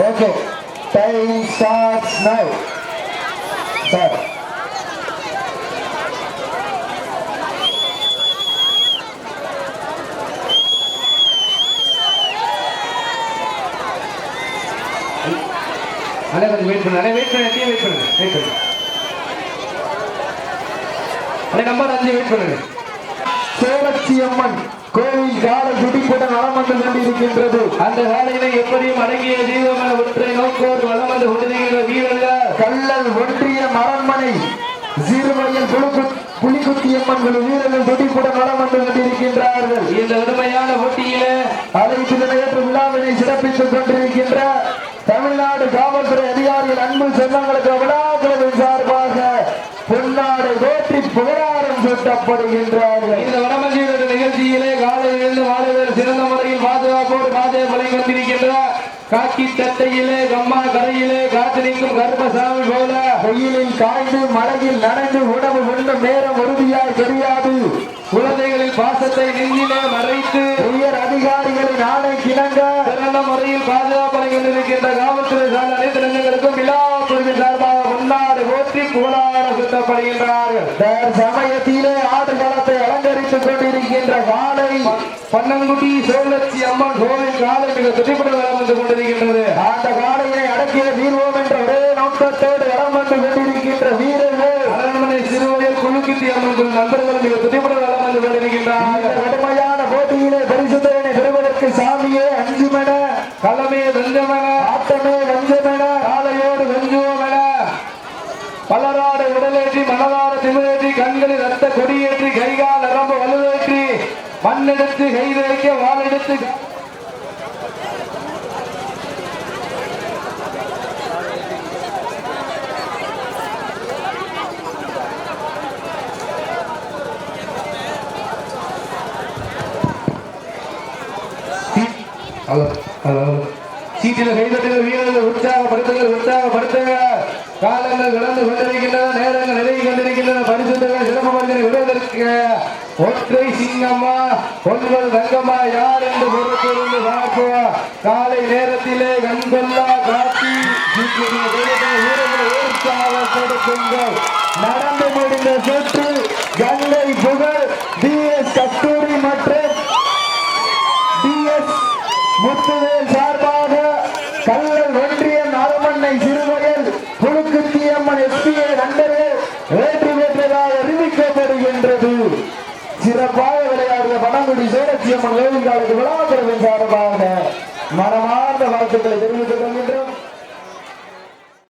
Okay time starts now sir அண்ணா கொஞ்சம் wait பண்ணுங்க. அண்ணா வெயிட் பண்ணுங்க. வெயிட் பண்ணுங்க. வெயிட் பண்ணுங்க. அண்ணா நம்பர் அஞ்சு வெயிட் பண்ணுங்க. சேலச்சி அம்மன் கோவில் கால துடிப்புடன் வளம் வந்து கொண்டிருக்கின்றது. அந்த வேலையில எப்படியும் அடங்கிய ஜீவமான ஒற்றை நோக்கோடு வளம் வந்து கொண்டிருக்கிற வீரர்கள்? கல்லல் ஒன்றிய மரண்மனை சீர்மையில் புலிகு புலிகுத்தியம்மன் வீரர்கள் துடிப்புடன் வளம் வந்து கொண்டிருக்கின்றார்கள். இந்த அருமையான போட்டியில அனைத்து ஏற்று விழாவினை சிறப்பித்துக் கொண்டிருக்கின்ற தமிழ்நாடு காவல்துறை அதிகாரிகள் அன்பு சொந்தங்களுக்கு விழாக்களின் சார்பாக பொன்னாடு வேற்றி புகழாரம் சூட்டப்படுகின்றார்கள். இந்த வடமஞ்சியோட நிகழ்ச்சியிலே காலையிலிருந்து மாலையில் சிறந்த முறையில் பாதுகாப்போடு பாதை பலை கொண்டிருக்கின்றார் காக்கி தட்டையிலே கம்மா கரையிலே காத்து நிற்கும் கருப்பசாமி போல. வெயிலில் காய்ந்து மழையில் நனைந்து உணவு உண்ணும் நேரம் உறுதியாய் தெரியாது. குழந்தைகளின் பாசத்தை நெஞ்சிலே மறைத்து உயர் அதிகாரிகளின் ஆணை கிணங்க. சிறந்த முறையில் பாதுகாப்பலை கொண்டிருக்கின்ற காவல்துறை சார்ந்த அனைத்து நிலையங்களுக்கும் விழா குழுவின் சார்பாக கொண்டாடு போற்றி புகழார சுத்தப்படுகின்றார்கள். தர் சமயத்திலே ஆடுகளத்தை அலங்கரித்துக் கொண்டிருக்கின்ற வாழை பன்னங்குடி சோழச்சி அம்மன் கோவில் காலை மிக துடிப்புடன் வளம் வந்து கொண்டிருக்கின்றது. அந்த காலையை அடக்கிய வீர்வோம் என்ற ஒரே நோக்கத்தோடு இடம் வந்து கொண்டிருக்கின்ற வீரர்கள் அரண்மனை சிறுவயல் குழுக்கிட்டி அம்மன் நண்பர்கள் மிக துடிப்புடன் வளம் வந்து கொண்டிருக்கின்றார் கடுமையான போட்டியிலே பரிசுத்தனை பெறுவதற்கு சாமியே அஞ்சுமென களமே வெஞ்சமென ஆட்டமே வெஞ்சமென காலையோடு வெஞ்சுவோமென பலராட உடலேற்றி மனதார திமிரேற்றி கண்களில் ரத்த கொடி மண்ணெடுத்து கை வாழெடுத்து சீட்டில் கைதட்டுகள் வீரர்கள் உற்சாகப்படுத்துங்கள் உற்சாகப்படுத்துங்க காலங்கள் கடந்து கொண்டிருக்கின்றன நேரங்கள் நிலவி கொண்டிருக்கின்றன பரிசுத்தங்கள் சிறப்பு பரிசனை விடுவதற்கு ஒற்றை சிங்கம்மா பொங்கல் ரங்கம்மா யார் என்று பொறுத்திருந்து பார்ப்போம். காலை நேரத்திலே கண்கொள்ளா காட்டி சீட்டில் நடந்து முடிந்த சுற்று கங்கை புகழ் டி எஸ் கஸ்தூரி மற்றும் டி எஸ் முத்துவேல் பனங்குடி சேலச்சியம்மன் கோவில் காலத்து விழாக்குழுவின் சார்பாக மனமார்ந்த வாழ்த்துக்களை தெரிவித்துக்